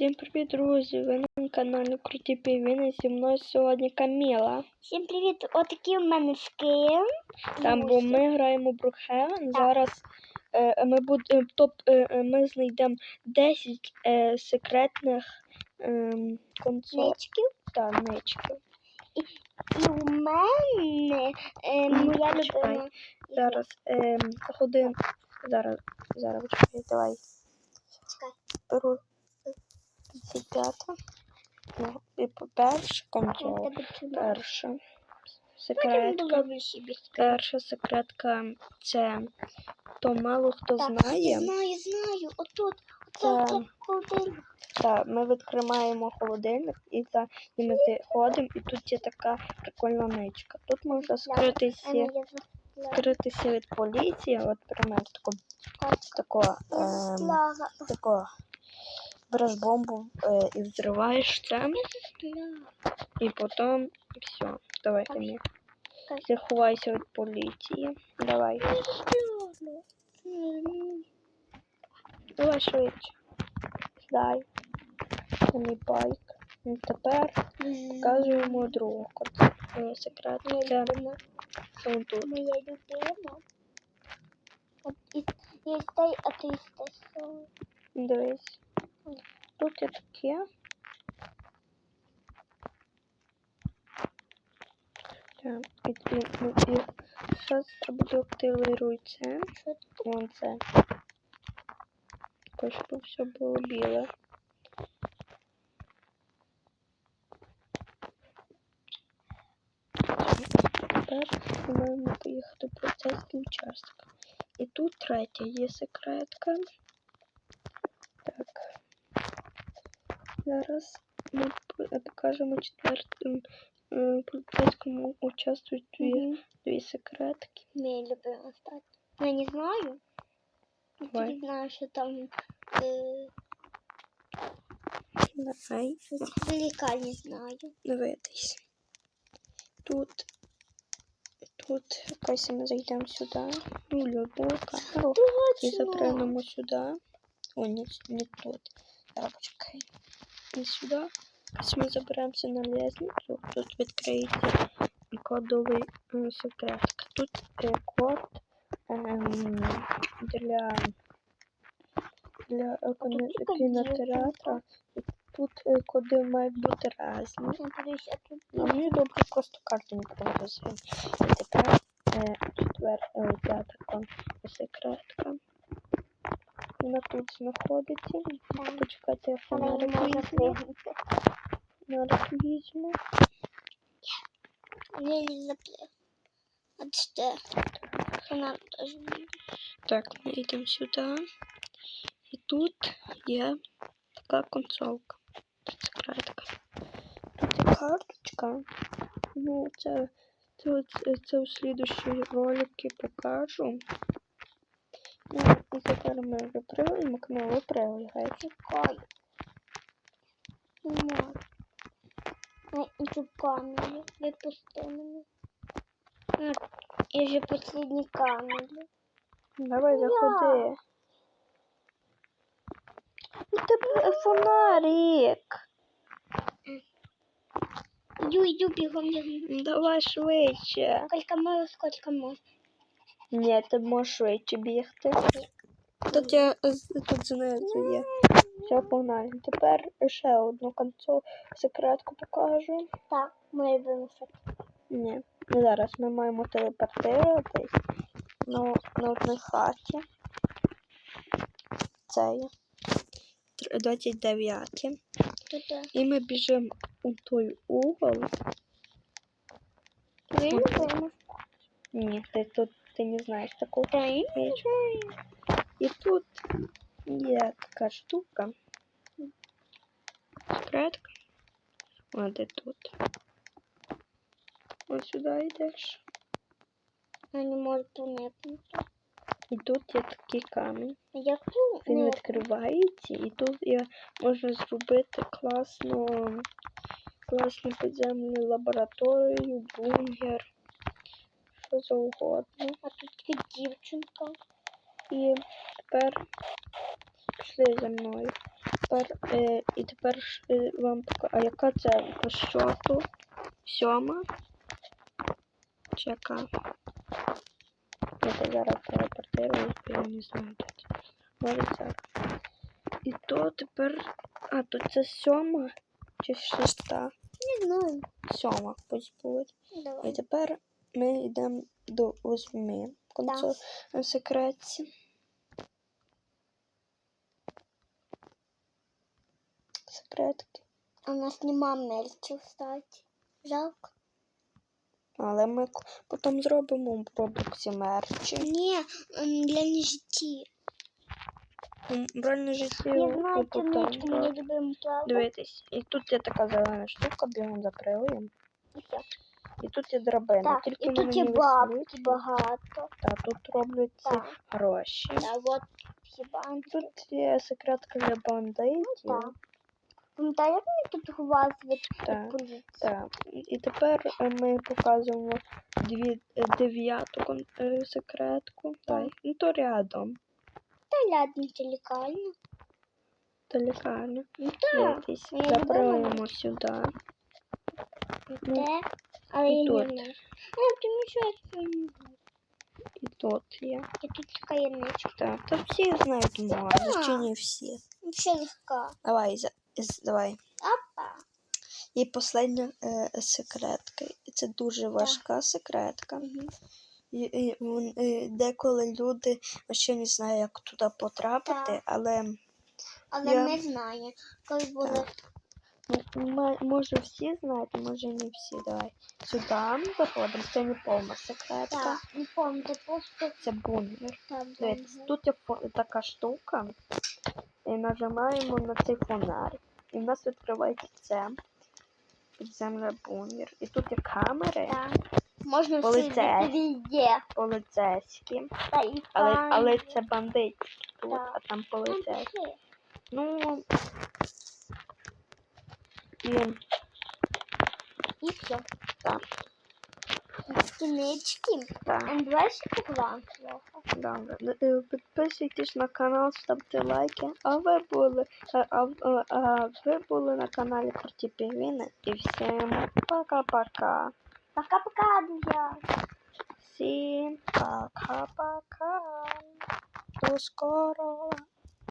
Всім привіт, друзі! Ви на каналі Круті Півіни. Зі мною сьогодні Каміла. Всім привіт! Отакий у мене скин. Там, бо ми граємо Брукхевен. Зараз е, ми будемо топ, е, ми знайдемо 10 е, секретних е, консоль. Ничків. Та, ничків. І у мене е, моя любима. Зараз е, один. Зараз, зараз чекай, давай. Чекай. 55. Ну, і перша Я консоль. Перша. Секретка. Перша секретка це то мало хто Так, знає. Знаю, знаю. Отут. Оце холодильник. Та ми відкриваємо холодильник і, за, і ми заходимо, і тут є така прикольна ничка. Тут можна скритися, скритися від поліції, от прямо тако, тако, ем, тако береш бомбу е, і взриваєш це, Застряла. і потім все. Давай. Камі. Так. Заховайся від поліції. Давай. Давай швидше. Дай. Мій байк. Ну, тепер показуємо другу код- е, секрет. Моя Це он тут. Моя любима. От і, і ти стесо. Дивись. Тут є таке. Так, і, і, і, і зараз. Що це? Вон це. Також, щоб все було біле. Тепер ми маємо поїхати в поліцейський участок. І тут третя є секретка. Так. Зараз ми п- покажемо четвертому е, поліцейському участку дві, Мгм. дві секретки. Моя любима стать. Я не знаю. Я Давай. тільки знаю, що там е, Давай. в лікарні знаю. Дивитись. Тут. Тут якось ми зайдемо сюди. Ну, любу камеру. І Точно. запрямимо сюди. О, ні, не тут. Зараз почекай. І сюди. Ось ми заберемося на лестницю. Тут відкриється кодовий секретка. Тут е, код ем, для, для кіно- кінотеатра. Тут коди мають бути різні. Мені добре просто карту не повезли. І тепер четвер, е, п'ята кон секретка. Вона тут знаходиться. Так. Почекайте, я вона не фонарик може візьму. пригнути. Фонарик візьму. Я її заплив. От що? Вона теж не Так, ми йдемо сюди. І тут є така консолка. Секретка. Тут є карточка. Ну, це, це, це, це у слідущій ролики покажу. Ну, і тепер ми випрыгаємо, кому випрыгає. чекаю. Не можу. А, і. Випусти мене. Я вже последній камері. Давай, заходи. У тебе фонарик. Иду, бегом, бегом. Давай швидше. Сколько можно, сколько можно. Ні, ти можеш швидше бігти. Тут я тут знизу є. Все, погнали. Тепер ще одну концу секретку покажу. Так, моя вимушок. Ні. Ну, Зараз ми маємо телепортуватись на, на одній хаті. Це є. 29. Туда. І ми біжимо у той угол. Твоя вимушок. Ні, ти тут ти не я річ. І тут є така штука. Секретка. О, де тут. Ось сюди йдеш. Я не можу проникнути. І тут є такий камінь. Я тут Він не відкривається, і тут є, можна зробити класну, класну підземну лабораторію, бункер, що завгодно. А тут є дівчинка. І тепер пішли за мною. тепер, е, і тепер е, вам покажу. А яка це по щоту? Сьома? Чи яка? Я це зараз телепортирую, я не знаю. Може це. І то тепер. А, то це сьома чи шеста? Не знаю. Сьома пусть буде. І тепер ми йдемо до восьми концов секретці. Секретки. А у нас нема мерчів, кстати. Жалко. Але ми потім зробимо в Роблоксі мерчі. Ні, для нежиті. М, В житті Я ми знаю потім темничку, ми зробимо. любимо правда. Дивитись. І тут є така зелена штука, бігом заприлуємо. І все. І тут є драбина. Так, Тільки і тут є бабки багато. Та тут робляться Так. гроші. Та от. Тут є секретка для бандитів. Так. Пам'ятаєш, як ми тут глазили Так. Так, і тепер е, ми показуємо дві, е, дев'яту кон- е, секретку. Так. Дай. Ну то рядом. Та рядом це лікарня. Та лікарня. Ну так, Дивитись. я Заприлуємо сюди. Ну, але і я не тут. знаю. А, ну що я не знаю. І тут є. Я тут таємничка. Так, та всі знають мову, чи не всі. Ще легка. Давай, за- з- давай. Опа. І остання е, секретка. І це дуже важка секретка. І, і, вон- і деколи люди ще не знають, як туди потрапити, Так. але Але Я- ми знаємо, коли були Ну, може всі знають, може не всі. Давай. Сюди заходимо. Це не повна секретка. так, не пам'ятаю, просто Це бункер. Дивіться, тут є така штука. І нажимаємо на цей фонарь. І в нас відкривається це. Підземний бункер. І тут є камери Так. Можна Поліцей. сидіти поліцейські. Але, але це бандит тут, Так. а там Там поліцейські. Ну. І І все. так, Стінички. так. А давай ще поглянь трохи. Добре. Е, Підписуйтесь на канал, ставте лайки. А ви були, а, а, а, а ви були на каналі Круті Півіни. І всім пока-пока. Пока-пока, друзья. Всім пока-пока. До скорого.